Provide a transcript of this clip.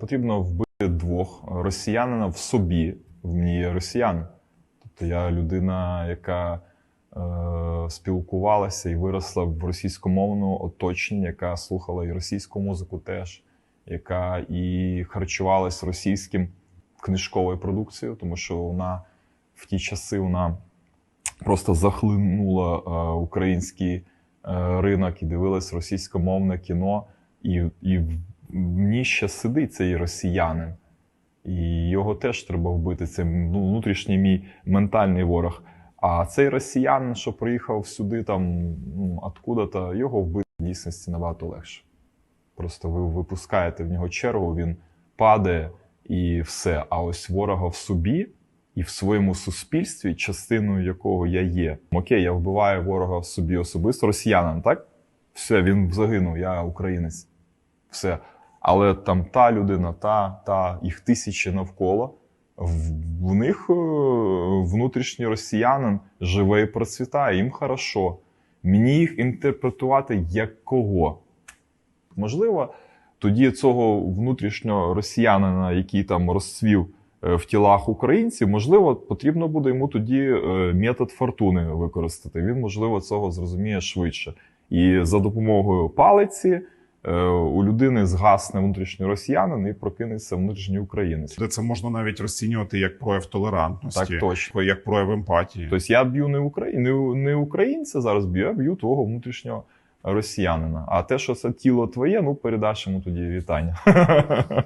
Потрібно вбити двох росіянина в собі. В мені є росіяни. Тобто я людина, яка е, спілкувалася і виросла в російськомовному оточенні, яка слухала і російську музику теж, яка і харчувалась російським книжковою продукцією, тому що вона в ті часи вона просто захлинула е, український е, ринок і дивилась російськомовне кіно, і, і мені ще сидить цей росіянин. І його теж треба вбити. Це ну, внутрішній мій ментальний ворог. А цей росіянин, що приїхав сюди, там ну, откуда-то, його вбити в дійсності набагато легше. Просто ви випускаєте в нього чергу, він падає і все. А ось ворога в собі і в своєму суспільстві, частиною якого я є. Окей, я вбиваю ворога в собі особисто, росіянин, так? Все, він загинув, я українець. Все. Але там та людина, та, та, їх тисячі навколо. В, них е, внутрішній росіянин живе і процвітає, їм хорошо. Мені їх інтерпретувати як кого. Можливо, тоді цього внутрішнього росіянина, який там розцвів е, в тілах українців, можливо, потрібно буде йому тоді е, метод фортуни використати. Він, можливо, цього зрозуміє швидше. І за допомогою палиці у людини згасне внутрішній росіянин і прокинеться внутрішній українець. Де це можна навіть розцінювати як прояв толерантності, Так точно. як прояв емпатії. Тобто я б'ю не, Украї... не, не українця зараз б'ю, я б'ю твого внутрішнього росіянина. А те, що це тіло твоє, ну передаш йому тоді вітання.